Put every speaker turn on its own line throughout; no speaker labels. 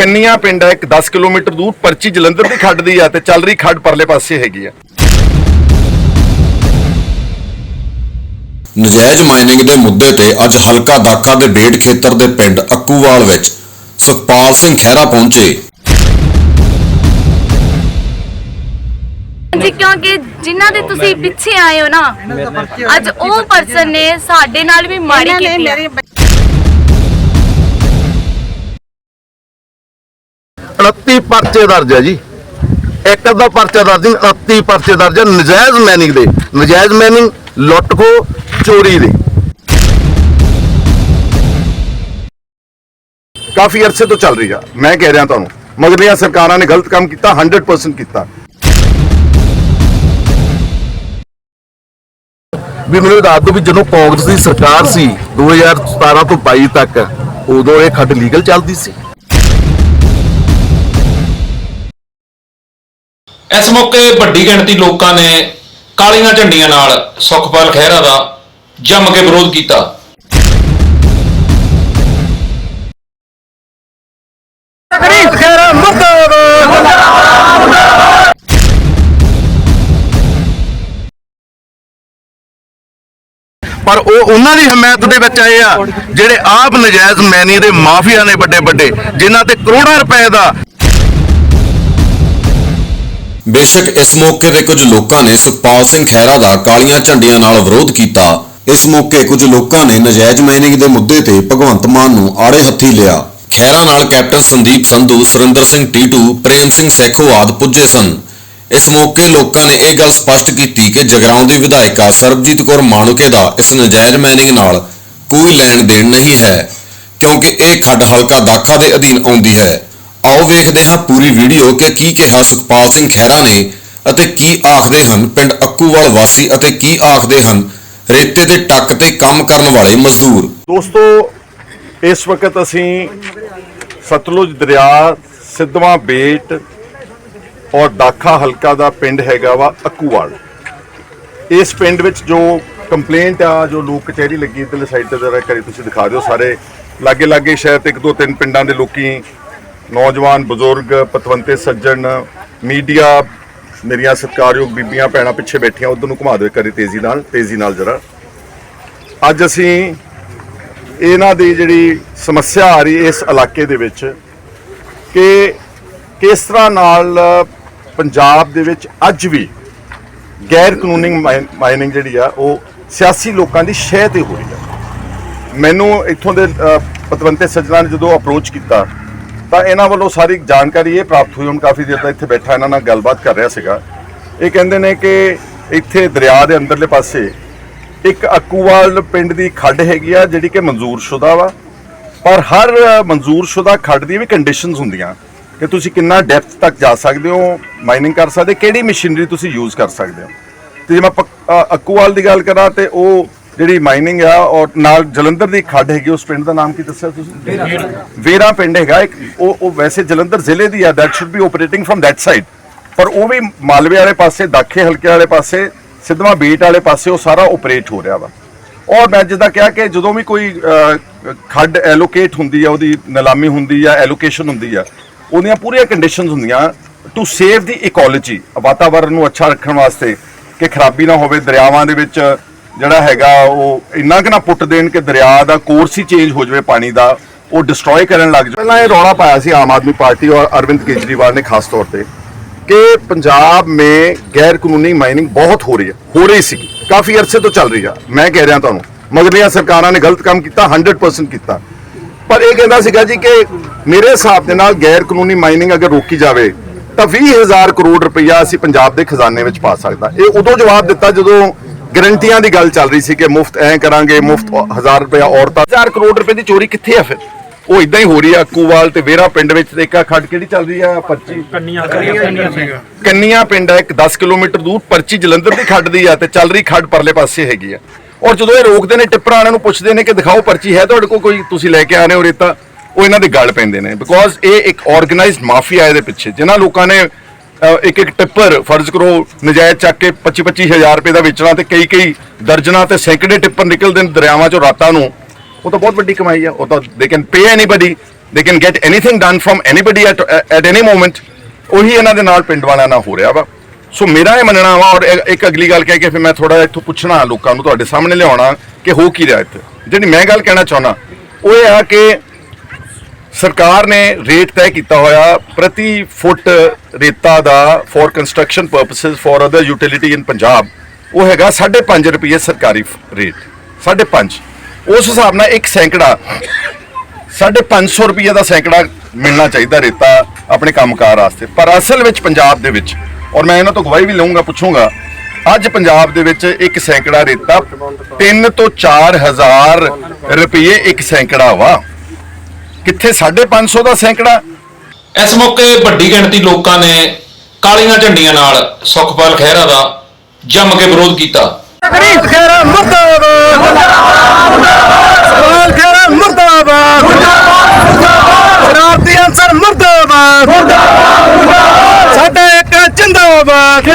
ਕੰਨੀਆਂ ਪਿੰਡ ਹੈ ਇੱਕ 10 ਕਿਲੋਮੀਟਰ ਦੂਰ ਪਰਚੀ ਜਲੰਧਰ ਦੀ ਖੱਡ ਦੀ ਆ ਤੇ ਚੱਲ ਰਹੀ ਖੱਡ ਪਰਲੇ ਪਾਸੇ ਹੈਗੀ ਆ।
ਨਜਾਇਜ਼ ਮਾਈਨਿੰਗ ਦੇ ਮੁੱਦੇ ਤੇ ਅੱਜ ਹਲਕਾ ਦਾਖਾ ਦੇ ਡੇਢ ਖੇਤਰ ਦੇ ਪਿੰਡ ਅੱਕੂਵਾਲ ਵਿੱਚ ਸੁਖਪਾਲ ਸਿੰਘ ਖਹਿਰਾ ਪਹੁੰਚੇ।
ਜੀ ਕਿਉਂਕਿ ਜਿਨ੍ਹਾਂ ਦੇ ਤੁਸੀਂ ਪਿੱਛੇ ਆਏ ਹੋ ਨਾ ਅੱਜ ਉਹ ਪਰਸਨ ਨੇ ਸਾਡੇ ਨਾਲ ਵੀ ਮਾੜੀ ਕੀਤੀ ਆ।
29 ਪਰਚੇ ਦਰਜ ਹੈ ਜੀ। ਇੱਕ ਅੱਧਾ ਪਰਚਾ ਦਰਜ ਨਹੀਂ 29 ਪਰਚੇ ਦਰਜ ਹੈ ਨਜਾਇਜ਼ ਮੈਨਿੰਗ ਦੇ। ਨਜਾਇਜ਼ ਮੈਨਿੰਗ ਲੁੱਟ ਖੋ ਚੋਰੀ ਦੇ। ਕਾਫੀ ਅਰਸੇ ਤੋਂ ਚੱਲ ਰਹੀ ਆ, ਮੈਂ ਕਹਿ ਰਿਹਾ ਤੁਹਾਨੂੰ। ਮਗਰਲੀਆਂ ਸਰਕਾਰਾਂ ਨੇ ਗਲਤ ਕੰਮ ਕੀਤਾ 100% ਕੀਤਾ। ਵੀ ਮੈਨੂੰ ਦੱਸ ਦਿਓ ਵੀ ਜਦੋਂ ਕਾਂਗਰਸ ਦੀ ਸਰਕਾਰ ਸੀ 2017 ਤੋਂ 22 ਤੱਕ, ਉਦੋਂ ਇਹ ਖੱਡ ਲੀਗਲ ਚੱਲਦੀ ਸੀ।
ਇਸ ਮੌਕੇ ਵੱਡੀ ਗਿਣਤੀ ਲੋਕਾਂ ਨੇ ਕਾਲੀਆਂ ਝੰਡੀਆਂ ਨਾਲ ਸੁਖਪਾਲ ਖਹਿਰਾ ਦਾ ਜੰਮ ਕੇ ਵਿਰੋਧ ਕੀਤਾ।
ਪਰ ਉਹ ਉਹਨਾਂ ਦੀ ਹਮਾਇਤ ਦੇ ਵਿੱਚ ਆਏ ਆ ਜਿਹੜੇ ਆਪ ਨਜਾਇਜ਼ ਮੈਨੀ ਦੇ ਮਾਫੀਆ ਨੇ ਵੱਡੇ ਵੱਡੇ ਜਿਨ੍ਹਾਂ ਤੇ ਕਰੋੜਾਂ ਰੁਪਏ ਦਾ
ਬੇਸ਼ੱਕ ਇਸ ਮੌਕੇ ਤੇ ਕੁਝ ਲੋਕਾਂ ਨੇ ਸੁਖਪਾਲ ਸਿੰਘ ਖਹਿਰਾ ਦਾ ਕਾਲੀਆਂ ਝੰਡੀਆਂ ਨਾਲ ਵਿਰੋਧ ਕੀਤਾ। ਇਸ ਮੌਕੇ ਕੁਝ ਲੋਕਾਂ ਨੇ ਨਜਾਇਜ਼ ਮਾਈਨਿੰਗ ਦੇ ਮੁੱਦੇ ਤੇ ਭਗਵੰਤ ਮਾਨ ਨੂੰ ਆੜੇ ਹੱਥੀ ਲਿਆ। ਖਹਿਰਾ ਨਾਲ ਕੈਪਟਨ ਸੰਦੀਪ ਸੰਧੂ, ਸੁਰਿੰਦਰ ਸਿੰਘ ਟੀਟੂ, ਪ੍ਰੇਮ ਸਿੰਘ ਸੈਖੋ ਆਦਿ ਪੁੱਜੇ ਸਨ। ਇਸ ਮੌਕੇ ਲੋਕਾਂ ਨੇ ਇਹ ਗੱਲ ਸਪਸ਼ਟ ਕੀਤੀ ਕਿ ਜਗਰਾਉਂ ਦੀ ਵਿਧਾਇਕਾ ਸਰਬਜੀਤ ਕੌਰ ਮਾਣੂਕੇ ਦਾ ਇਸ ਨਜਾਇਜ਼ ਮਾਈਨਿੰਗ ਨਾਲ ਕੋਈ ਲੈਣ ਦੇਣ ਨਹੀਂ ਹੈ, ਕਿਉਂਕਿ ਇਹ ਖੱਡ ਹਲਕਾ ਦਾਖਾ ਦੇ ਅਧੀਨ ਆਉਂਦੀ ਹੈ। ਆਓ ਵੇਖਦੇ ਹਾਂ ਪੂਰੀ ਵੀਡੀਓ ਕਿ ਕੀ ਕਿਹਾ ਸੁਖਪਾਲ ਸਿੰਘ ਖਹਿਰਾ ਨੇ ਅਤੇ ਕੀ ਆਖਦੇ ਹਨ ਪਿੰਡ ਅੱਕੂਵਾਲ ਵਾਸੀ ਅਤੇ ਕੀ ਆਖਦੇ ਹਨ ਰੇਤੇ ਦੇ ਟੱਕ ਤੇ ਕੰਮ ਕਰਨ ਵਾਲੇ ਮਜ਼ਦੂਰ।
ਦੋਸਤੋ, ਇਸ ਵਕਤ ਅਸੀਂ ਸਤਲੁਜ ਦਰਿਆ, ਸਿੱਧਵਾਂ ਬੇਟ ਔਰ ਦਾਖਾ ਹਲਕਾ ਦਾ ਪਿੰਡ ਹੈਗਾ ਵਾ ਅੱਕੂਵਾਲ। ਇਸ ਪਿੰਡ ਵਿੱਚ ਜੋ ਕੰਪਲੇਂਟ ਆ, ਜੋ ਲੋਕ ਕਚਹਿਰੀ ਲੱਗੀ ਇਧਰਲੇ ਸਾਈਡ ਤੇ ਜਰਾ ਕਰੀ ਤੁਸੀਂ ਦਿਖਾ ਦਿਓ ਸਾਰੇ। ਲਾਗੇ ਲਾਗੇ ਸ਼ਾਇਦ ਇੱਕ ਦੋ ਤਿੰਨ ਪਿੰਡਾਂ ਦੇ ਲੋਕੀ ਨੌਜਵਾਨ ਬਜ਼ੁਰਗ, ਪਤਵੰਤੇ ਸੱਜਣ, ਮੀਡੀਆ, ਮੇਰੀਆਂ ਸਤਿਕਾਰਯੋਗ ਬੀਬੀਆਂ, ਭੈਣਾਂ ਪਿੱਛੇ ਬੈਠੀਆਂ, ਉਧਰ ਨੂੰ ਘੁਮਾ ਦਿਓ ਕਰੀ ਤੇਜ਼ੀ ਨਾਲ ਤੇਜ਼ੀ ਨਾਲ ਜਰਾ। ਅੱਜ ਅਸੀਂ ਇਹਨਾਂ ਦੀ ਜਿਹੜੀ ਸਮੱਸਿਆ ਆ ਰਹੀ ਇਸ ਇਲਾਕੇ ਦੇ ਵਿੱਚ ਕਿ ਕਿਸ ਤਰ੍ਹਾਂ ਨਾਲ ਪੰਜਾਬ ਦੇ ਵਿੱਚ ਅੱਜ ਵੀ ਗੈਰ ਕਾਨੂੰਨੀ ਮਾਈ- ਮਾਈਨਿੰਗ ਜਿਹੜੀ ਆ, ਉਹ ਸਿਆਸੀ ਲੋਕਾਂ ਦੀ ਸ਼ਹਿ ਤੇ ਹੋ ਰਹੀ ਆ। ਮੈਨੂੰ ਇੱਥੋਂ ਦੇ ਪਤਵੰਤੇ ਸੱਜਣਾ ਨੇ ਜਦੋਂ ਅਪਰੋਚ ਕੀਤਾ ਤਾਂ ਇਹਨਾਂ ਵੱਲੋਂ ਸਾਰੀ ਜਾਣਕਾਰੀ ਇਹ ਪ੍ਰਾਪਤ ਹੋਈ, ਹੁਣ ਕਾਫੀ ਦੇਰ ਦਾ ਇੱਥੇ ਬੈਠਾ ਇਹਨਾਂ ਨਾਲ ਗੱਲਬਾਤ ਕਰ ਰਿਹਾ ਸੀਗਾ। ਇਹ ਕਹਿੰਦੇ ਨੇ ਕਿ ਇੱਥੇ ਦਰਿਆ ਦੇ ਅੰਦਰਲੇ ਪਾਸੇ ਇੱਕ ਅਕੂਵਾਲ ਪਿੰਡ ਦੀ ਖੱਡ ਹੈਗੀ ਆ, ਜਿਹੜੀ ਕਿ ਮਨਜ਼ੂਰਸ਼ੁਦਾ ਵਾ। ਪਰ ਹਰ ਮਨਜ਼ੂਰਸ਼ੁਦਾ ਖੱਡ ਦੀ ਵੀ ਕੰਡੀਸ਼ਨਸ ਹੁੰਦੀਆਂ। ਕਿ ਤੁਸੀਂ ਕਿੰਨਾ ਡੈਪਥ ਤੱਕ ਜਾ ਸਕਦੇ ਹੋ ਮਾਈਨਿੰਗ ਕਰ ਸਕਦੇ, ਕਿਹੜੀ ਮਸ਼ੀਨਰੀ ਤੁਸੀਂ ਯੂਜ਼ ਕਰ ਸਕਦੇ ਹੋ। ਤੇ ਜੇ ਮੈਂ ਪੱਕ- ਅਕੂਵਾਲ ਦੀ ਗੱਲ ਕਰਾਂ ਤੇ ਉਹ ਜਿਹੜੀ ਮਾਈਨਿੰਗ ਆ ਔਰ ਨਾਲ ਜਲੰਧਰ ਦੀ ਖੱਡ ਹੈਗੀ ਉਸ ਪਿੰਡ ਦਾ ਨਾਮ ਕੀ ਦੱਸਿਆ ਤੁਸੀਂ? ਵੇਰਾ ਪਿੰਡ। ਹੈਗਾ ਇੱਕ ਉਹ ਉਹ ਵੈਸੇ ਜਲੰਧਰ ਜ਼ਿਲ੍ਹੇ ਦੀ ਆ that should be operating from that side ਪਰ ਉਹ ਵੀ ਮਾਲਵੇ ਵਾਲੇ ਪਾਸੇ ਦਾਖੇ ਹਲਕੇ ਵਾਲੇ ਪਾਸੇ ਸਿੱਧਵਾਂ ਬੀਟ ਵਾਲੇ ਪਾਸੇ ਉਹ ਸਾਰਾ ਆਪਰੇਟ ਹੋ ਰਿਹਾ ਵਾ। ਔਰ ਮੈਂ ਜਿੱਦਾਂ ਕਿਹਾ ਕਿ ਜਦੋਂ ਵੀ ਕੋਈ ਖੱਡ ਐਲੋਕੇਟ ਹੁੰਦੀ ਆ ਉਹਦੀ ਨਿਲਾਮੀ ਹੁੰਦੀ ਆ ਐਲੋਕੇਸ਼ਨ ਹੁੰਦੀ ਆ ਉਹਦੀਆਂ ਪੂਰੀਆਂ ਕੰਡੀਸ਼ਨਸ ਹੁੰਦੀਆਂ ਟੂ ਸੇਵ ਦੀ ਇਕੋਲੋਜੀ ਵਾਤਾਵਰਣ ਨੂੰ ਅੱਛਾ ਰੱਖਣ ਵਾਸਤੇ ਕਿ ਖਰਾਬੀ ਨਾ ਹੋਵੇ ਦਰਿਆਵਾਂ ਦੇ ਵਿੱਚ ਜਿਹੜਾ ਹੈਗਾ, ਉਹ ਇੰਨਾ ਕਿ ਨਾ ਪੁੱਟ ਦੇਣ ਕਿ ਦਰਿਆ ਦਾ ਕੋਰਸ ਹੀ ਚੇਂਜ ਹੋ ਜਾਵੇ ਪਾਣੀ ਦਾ, ਉਹ ਡਿਸਟਰੋਏ ਕਰਨ ਲੱਗ ਜਾਵੇ। ਪਹਿਲਾਂ ਇਹ ਰੌਲਾ ਪਾਇਆ ਸੀ ਆਮ ਆਦਮੀ ਪਾਰਟੀ ਔਰ ਅਰਵਿੰਦ ਕੇਜਰੀਵਾਲ ਨੇ ਖਾਸ ਤੌਰ ਤੇ ਕਿ ਪੰਜਾਬ ਮੇ ਗੈਰ ਕਾਨੂੰਨੀ ਮਾਈਨਿੰਗ ਬਹੁਤ ਹੋ ਰਹੀ ਹੈ, ਹੋ ਰਹੀ ਸੀ ਕਾਫੀ ਅਰਸੇ ਤੋਂ ਚੱਲ ਰਹੀ ਆ, ਮੈਂ ਕਹਿ ਰਿਹਾ ਤੁਹਾਨੂੰ। ਮਗਰਲੀਆਂ ਸਰਕਾਰਾਂ ਨੇ ਗਲਤ ਕੰਮ ਕੀਤਾ 100% ਕੀਤਾ। ਪਰ ਇਹ ਕਹਿੰਦਾ ਸੀਗਾ ਜੀ ਕਿ ਮੇਰੇ ਹਿਸਾਬ ਦੇ ਨਾਲ ਗੈਰ ਕਾਨੂੰਨੀ ਮਾਈਨਿੰਗ ਅਗਰ ਰੋਕੀ ਜਾਵੇ, ਤਾਂ 20000 ਕਰੋੜ ਰੁਪਇਆ ਅਸੀਂ ਪੰਜਾਬ ਦੇ ਖਜ਼ਾਨੇ ਵਿੱਚ ਪਾ ਸਕਦਾ। ਇਹ ਉਦੋਂ ਜਵਾਬ ਦਿੱਤਾ ਜਦੋਂ ਗਰੰਟੀਆਂ ਦੀ ਗੱਲ ਚੱਲ ਰਹੀ ਸੀ ਕਿ ਮੁਫਤ ਐ ਕਰਾਂਗੇ ਮੁਫਤ 1000 ਰੁਪਇਆ ਔਰਤਾਂ 1000 ਕਰੋੜ ਰੁਪਏ ਦੀ ਚੋਰੀ ਕਿੱਥੇ ਆ ਫਿਰ? ਉਹ ਇਦਾਂ ਹੀ ਹੋ ਰਹੀ ਆ ਕੂਵਾਲ ਤੇ ਵੇਰਾ ਪਿੰਡ ਵਿੱਚ ਤੇ ਇੱਕ ਖੱਡ ਕਿਹੜੀ ਚੱਲ ਰਹੀ ਆ 25 ਕੰਨੀਆਂ ਪਿੰਡ ਹੈ ਇੱਕ 10 ਕਿਲੋਮੀਟਰ ਦੂਰ ਪਰਚੀ ਜਲੰਧਰ ਦੀ ਖੱਡ ਦੀ ਆ ਤੇ ਚੱਲ ਰਹੀ ਖੱਡ ਪਰਲੇ ਪਾਸੇ ਹੈਗੀ ਆ। ਔਰ ਜਦੋਂ ਇਹ ਰੋਕਦੇ ਨੇ ਟਿੱਪਰਾਂ ਵਾਲਿਆਂ ਨੂੰ ਪੁੱਛਦੇ ਨੇ ਕਿ ਦਿਖਾਓ ਪਰਚੀ ਹੈ ਤੁਹਾਡੇ ਕੋਲ ਕੋਈ ਤੁਸੀਂ ਲੈ ਕੇ ਆ ਰਹੇ ਹੋ ਰੇਤਾ ਉਹ ਇਹਨਾਂ ਦੇ ਗੱਲ ਪੈਂਦੇ ਨੇ। ਬਿਕੋਜ਼ ਇਹ ਇੱਕ ਆਰਗੇਨਾਈਜ਼ਡ ਮਾਫੀਆ ਇਹਦੇ ਪਿੱਛੇ ਜਿਨ੍ਹਾਂ ਲੋਕਾਂ ਨੇ ਇੱਕ ਇੱਕ ਟਿੱਪਰ ਫਰਜ਼ ਕਰੋ ਨਜਾਇਜ਼ ਚੱਕ ਕੇ 25 25000 ਰੁਪਏ ਦਾ ਵੇਚਣਾ ਤੇ ਕਈ ਕਈ ਦਰਜਨਾਂ ਤੇ ਸੈਂਕੜੇ ਟਿੱਪਰ ਨਿਕਲਦੇ ਨੇ ਦਰਿਆਵਾਂ ਚੋਂ ਰਾਤਾਂ ਨੂੰ। ਉਹ ਤਾਂ ਬਹੁਤ ਵੱਡੀ ਕਮਾਈ ਆ, ਉਹ ਤਾਂ they can pay anybody they can get anything done from anybody at at any moment ਉਹੀ ਇਹਨਾਂ ਦੇ ਨਾਲ ਪਿੰਡ ਵਾਲਿਆਂ ਨਾਲ ਹੋ ਰਿਹਾ ਵਾ। ਸੋ ਮੇਰਾ ਇਹ ਮੰਨਣਾ ਵਾ ਔਰ ਇੱਕ- ਇੱਕ ਅਗਲੀ ਗੱਲ ਕਹਿ ਕੇ ਫਿਰ ਮੈਂ ਥੋੜਾ ਇੱਥੋਂ ਪੁੱਛਣਾ ਲੋਕਾਂ ਨੂੰ ਤੁਹਾਡੇ ਸਾਹਮਣੇ ਲਿਆਉਣਾ ਕਿ ਹੋ ਕੀ ਰਿਹਾ ਇੱਥੇ। ਜਿਹੜੀ ਮੈਂ ਗੱਲ ਕਹਿਣਾ ਚਾਹੁੰਦਾ, ਉਹ ਇਹ ਆ ਕਿ ਸਰਕਾਰ ਨੇ ਰੇਟ ਤੈਅ ਕੀਤਾ ਹੋਇਆ ਪ੍ਰਤੀ ਫੁੱਟ ਰੇਤਾ ਦਾ for construction purposes for other utility in Punjab ਉਹ ਹੈਗਾ 5.5 ਰੁਪਏ ਸਰਕਾਰੀ ਰੇਟ 5.5 ਉਸ ਹਿਸਾਬ ਨਾਲ ਇੱਕ ਸੈਂਕੜਾ 550 ਰੁਪਏ ਦਾ ਸੈਂਕੜਾ ਮਿਲਣਾ ਚਾਹੀਦਾ ਰੇਤਾ ਆਪਣੇ ਕੰਮਕਾਰ ਵਾਸਤੇ। ਪਰ ਅਸਲ ਵਿੱਚ ਪੰਜਾਬ ਦੇ ਵਿੱਚ, ਔਰ ਮੈਂ ਇਹਨਾਂ ਤੋਂ ਗਵਾਹੀ ਵੀ ਲਵਾਂਗਾ ਪੁੱਛੂੰਗਾ, ਅੱਜ ਪੰਜਾਬ ਦੇ ਵਿੱਚ ਇੱਕ ਸੈਂਕੜਾ ਰੇਤਾ 3 ਤੋਂ 4000 ਰੁਪਏ ਇੱਕ ਸੈਂਕੜਾ ਵਾ। ਕਿੱਥੇ 550 ਦਾ ਸੈਂਕੜਾ?
ਇਸ ਮੌਕੇ ਵੱਡੀ ਗਿਣਤੀ ਲੋਕਾਂ ਨੇ ਕਾਲੀਆਂ ਝੰਡੀਆਂ ਨਾਲ ਸੁਖਪਾਲ ਖਹਿਰਾ ਦਾ ਜੰਮ ਕੇ ਵਿਰੋਧ ਕੀਤਾ।
ਗਰੀਬ ਖੇਰਾ ਮੁਰਦਾਬਾਦ। ਸਵਾਲ ਖੇਰਾ ਮੁਰਦਾਬਾਦ। ਸ਼ਰਾਰਤੀ ਅਨਸਰ ਮੁਰਦਾਬਾਦ। ਸਾਡਾ ਇੱਕ ਜਿੰਦਾਬਾਦ।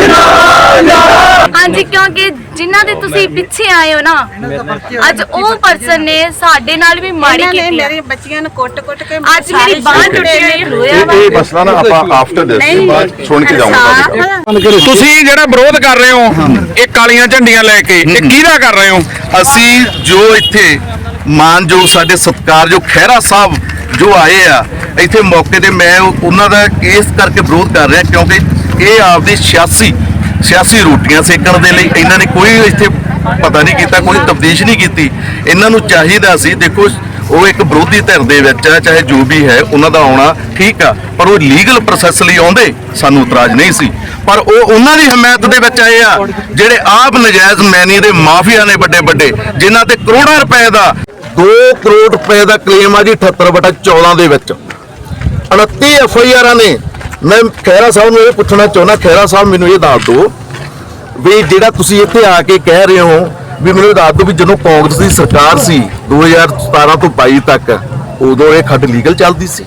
ਹਾਂਜੀ ਕਿਉਂਕਿ ਜਿਨ੍ਹਾਂ ਦੇ ਤੁਸੀਂ ਪਿੱਛੇ ਆਏ ਹੋ ਨਾ ਅੱਜ ਉਹ ਪਰਸਨ ਨੇ ਸਾਡੇ ਨਾਲ ਵੀ ਮਾੜੀ
ਇਹਨਾਂ ਨੇ
ਕੀਤੀ।
ਮੇਰੀ ਬੱਚੀਆਂ ਨੂੰ ਕੁੱਟ-ਕੁੱਟ ਕੇ
ਅੱਜ ਮੇਰੀ ਬਾਂਹ. ਟੁੱਟੀ ਹੋਈ ਰੋਇਆ ਵਾ
ਇਹ ਮਸਲਾ ਨਾ ਆਪਾਂ ਆਫਟਰ ਦਿਸ। ਬਾਅਦ ਸੁਣ ਕੇ ਜਾਊਂਗਾ ਤੁਹਾਡੀ ਗੱਲ।
ਤੁਸੀਂ ਜਿਹੜਾ ਵਿਰੋਧ ਕਰ ਰਹੇ ਹੋ ਇਹ ਕਾਲੀਆਂ ਝੰਡੀਆਂ ਲੈ ਕੇ ਇਹ ਕਿਹਦਾ ਕਰ ਰਹੇ ਹੋ
ਅਸੀਂ ਜੋ ਇੱਥੇ ਮਾਨਯੋਗ ਸਾਡੇ ਸਤਿਕਾਰਯੋਗ ਖਹਿਰਾ ਸਾਹਿਬ ਜੋ ਆਏ ਆ ਇੱਥੇ ਮੌਕੇ ਤੇ ਮੈਂ ਉਹ- ਉਹਨਾਂ ਦਾ ਇਸ ਕਰਕੇ ਵਿਰੋਧ ਕਰ ਰਿਹਾ ਕਿਉਂਕਿ ਇਹ ਆਪਦੀ 86 86 ਰੋਟੀਆਂ ਸੇਕਣ ਦੇ ਲਈ ਇਹਨਾਂ ਨੇ ਕੋਈ ਇੱਥੇ ਪਤਾ ਨਹੀਂ ਕੀਤਾ, ਕੋਈ ਤਬਦੀਸ਼ ਨਹੀਂ ਕੀਤੀ। ਇਹਨਾਂ ਨੂੰ ਚਾਹੀਦਾ ਸੀ, ਦੇਖੋ, ਉਹ ਇੱਕ ਵਿਰੋਧੀ ਧਿਰ ਦੇ ਵਿੱਚ ਆ, ਚਾਹੇ ਜੋ ਵੀ ਹੈ, ਉਹਨਾਂ ਦਾ ਆਉਣਾ ਠੀਕ ਆ, ਪਰ ਉਹ ਲੀਗਲ ਪ੍ਰੋਸੈਸ ਲਈ ਆਉਂਦੇ, ਸਾਨੂੰ ਇਤਰਾਜ਼ ਨਹੀਂ ਸੀ। ਪਰ ਉਹ ਉਹਨਾਂ ਦੀ ਹਮਾਇਤ ਦੇ ਵਿੱਚ ਆਏ ਆ, ਜਿਹੜੇ ਆਪ ਨਜਾਇਜ਼ ਮੈਨੀ ਦੇ ਮਾਫੀਆ ਨੇ ਵੱਡੇ ਵੱਡੇ ਜਿਨ੍ਹਾਂ ਤੇ ਕਰੋੜਾਂ ਰੁਪਏ ਦਾ 2 ਕਰੋੜ ਰੁਪਏ ਦਾ ਕਲੇਮ ਆ ਜੀ 78/14 ਦੇ ਵਿੱਚ। 29 ਐਫ ਆਈ ਆਰਾਂ ਨੇ ਮੈਂ ਖਹਿਰਾ ਸਾਹਿਬ ਨੂੰ ਇਹ ਪੁੱਛਣਾ ਚਾਹੁੰਦਾ, ਖਹਿਰਾ ਸਾਹਿਬ ਮੈਨੂੰ ਇਹ ਦੱਸ ਦਿਓ ਵੀ ਜਿਹੜਾ ਤੁਸੀਂ ਇੱਥੇ ਆ ਕੇ ਕਹਿ ਰਹੇ ਹੋ ਵੀ ਮੈਨੂੰ ਇਹ ਦੱਸ ਦਿਓ ਵੀ ਜਦੋਂ ਕਾਂਗਰਸ ਦੀ ਸਰਕਾਰ ਸੀ 2017 ਤੋਂ 22 ਤੱਕ, ਉਦੋਂ ਇਹ ਖੱਡ ਲੀਗਲ ਚੱਲਦੀ ਸੀ।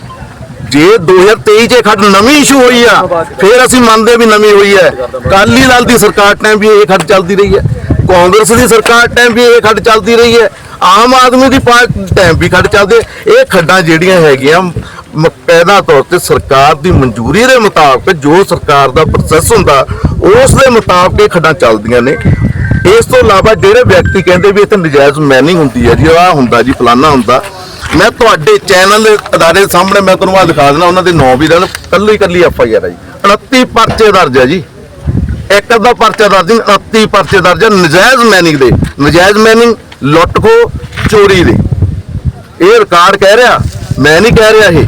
ਜੇ 2023 ਚ ਇਹ ਖੱਡ ਨਵੀਂ ਇਸ਼ੂ ਹੋਈ ਆ, ਫਿਰ ਅਸੀਂ ਮੰਨਦੇ ਵੀ ਨਵੀਂ ਹੋਈ ਹੈ। ਕਾਲੀ ਦਲ ਦੀ ਸਰਕਾਰ ਟਾਈਮ ਵੀ ਇਹ ਖੱਡ ਚੱਲਦੀ ਰਹੀ ਹੈ। ਕਾਂਗਰਸ ਦੀ ਸਰਕਾਰ ਟਾਈਮ ਵੀ ਇਹ ਖੱਡ ਚੱਲਦੀ ਰਹੀ ਹੈ। ਆਮ ਆਦਮੀ ਦੀ ਪਾਰਟੀ ਟਾਈਮ ਵੀ ਖੱਡ ਚੱਲਦੇ ਇਹ ਖੱਡਾਂ ਜਿਹੜੀਆਂ ਹੈਗੀਆਂ ਮਕਾਇਦਾ ਤੌਰ ਤੇ ਸਰਕਾਰ ਦੀ ਮਨਜ਼ੂਰੀ ਦੇ ਮੁਤਾਬਕ ਜੋ ਸਰਕਾਰ ਦਾ ਪ੍ਰੋਸੈਸ ਹੁੰਦਾ, ਉਸ ਦੇ ਮੁਤਾਬਕ ਇਹ ਖੱਡਾਂ ਚੱਲਦੀਆਂ ਨੇ। ਇਸ ਤੋਂ ਇਲਾਵਾ ਜਿਹੜੇ ਵਿਅਕਤੀ ਕਹਿੰਦੇ ਵੀ ਇੱਥੇ ਨਜਾਇਜ਼ ਮੈਨਿੰਗ ਹੁੰਦੀ ਹੈ ਜੀ ਆਹ ਹੁੰਦਾ ਜੀ, ਫਲਾਨਾ ਹੁੰਦਾ। ਮੈਂ ਤੁਹਾਡੇ ਚੈਨਲ ਦੇ ਅਦਾਰੇ ਦੇ ਸਾਹਮਣੇ ਮੈਂ ਤੁਹਾਨੂੰ ਆ ਦਿਖਾ ਦੇਣਾ ਉਹਨਾਂ ਦੇ ਨਾਂ ਵੀ ਦੇਣ ਕੱਲੀ ਕੱਲੀ ਐਫ ਆਈ ਆਰ ਹੈ ਜੀ। 29 ਪਰਚੇ ਦਰਜ ਹੈ ਜੀ। ਇੱਕ ਅੱਧਾ ਪਰਚਾ ਦਰਜ ਨਹੀਂ 29 ਪਰਚੇ ਦਰਜ ਹੈ ਨਜਾਇਜ਼ ਮੈਨਿੰਗ ਦੇ। ਨਜਾਇਜ਼ ਮੈਨਿੰਗ ਲੁੱਟ ਖੋ ਚੋਰੀ ਦੇ। ਇਹ ਰਿਕਾਰਡ ਕਹਿ ਰਿਹਾ, ਮੈਂ ਨਹੀਂ ਕਹਿ ਰਿਹਾ ਇਹ।